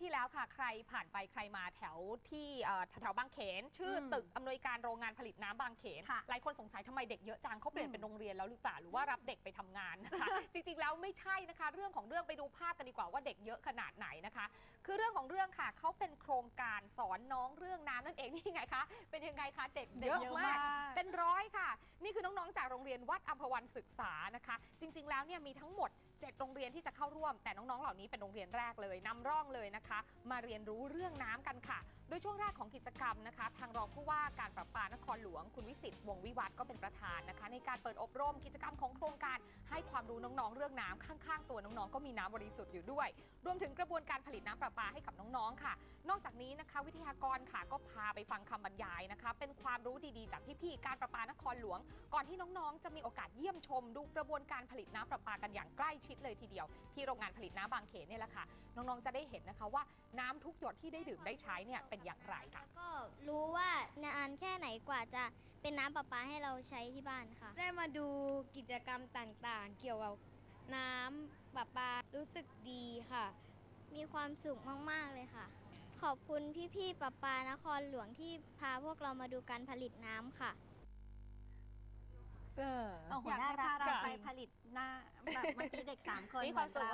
ที่แล้วค่ะ ใครผ่านไปใครมาแถวที่เอ่อแถวๆบางเขน ชื่ออมตึกอำนวยการโรงงานผลิตน้ำบางเขนค่ะหลายคนสงสัยทำไมเด็กเยอะจังเขาเปลี่ยนอืมเป็นโรงเรียนแล้วหรือเปล่าหรือว่ารับเด็กไปทำงานนะคะจริงๆ แล้วไม่ใช่นะคะ เรื่องของเรื่องไปดูภาพกันดีกว่าว่าเด็กเยอะขนาดไหนนะคะ คือเรื่องของเรื่องค่ะเขาเป็นโครงการสอนน้องเรื่องน้ำนั่นเองนี่ไงคะเป็นยังไงคะเด็กเยอะมาก เป็นร้อยค่ะ นี่คือน้องๆจากโรงเรียนวัดอัมพวันศึกษานะคะ จริง ๆ แล้วเนี่ยมีทั้งหมด7โรงเรียนที่จะเข้าร่วม แต่น้องๆ เหล่านี้เป็นโรงเรียนแรกเลยนำร่องเลยนะคะ มาเรียนรู้เรื่องน้ำกันค่ะ โดยช่วงแรกของกิจกรรมนะคะ ทางรองผู้ว่าการประปานครหลวง คุณวิสิตวงศ์วิวัฒน์ก็เป็นประธานนะคะ ในการเปิดอบรมกิจกรรมของโครงการให้ความรู้น้องๆ เรื่องน้ำข้างๆตัวน้องๆ ก็มีน้ำบริสุทธิ์อยู่ด้วย รวมถึงกระบวนการผลิตน้ำประปาให้กับน้องๆค่ะ นอกจากนี้นะคะ วิทยากรค่ะก็พาไปฟังคำบรรยายนะคะ เป็นความรู้ดีๆ จากพี่ๆการประปานครหลวง ก่อนที่น้องๆ จะมีโอกาสเยี่ยมชม ดูกระบวนการผลิตน้ำประปากันอย่างใกล้ชิดเลยทีเดียว ที่โรงงานผลิตน้ำบางเขนเนี่ยแหละค่ะน้องๆจะได้เห็นนะคะว่าน้ำทุกหยดที่ได้ดื่มได้ใช้เนี่ยเป็นอย่างไรค่ะแล้วก็รู้ว่านานแค่ไหนกว่าจะเป็นน้ำประปาให้เราใช้ที่บ้านค่ะ ได้มาดูกิจกรรมต่างๆ เกี่ยวกับ น้ำประปารู้สึกดีค่ะ มีความสุขมาก ๆ เลยค่ะ ขอบคุณพี่ๆประปานครหลวงที่พาพวกเรามาดูการผลิตน้ำค่ะเออโอ้โหอยากน่าให้รักพาเราจริงไปผลิตหน้าแบบเมื่อกี้เด็กสามคนมีความสุข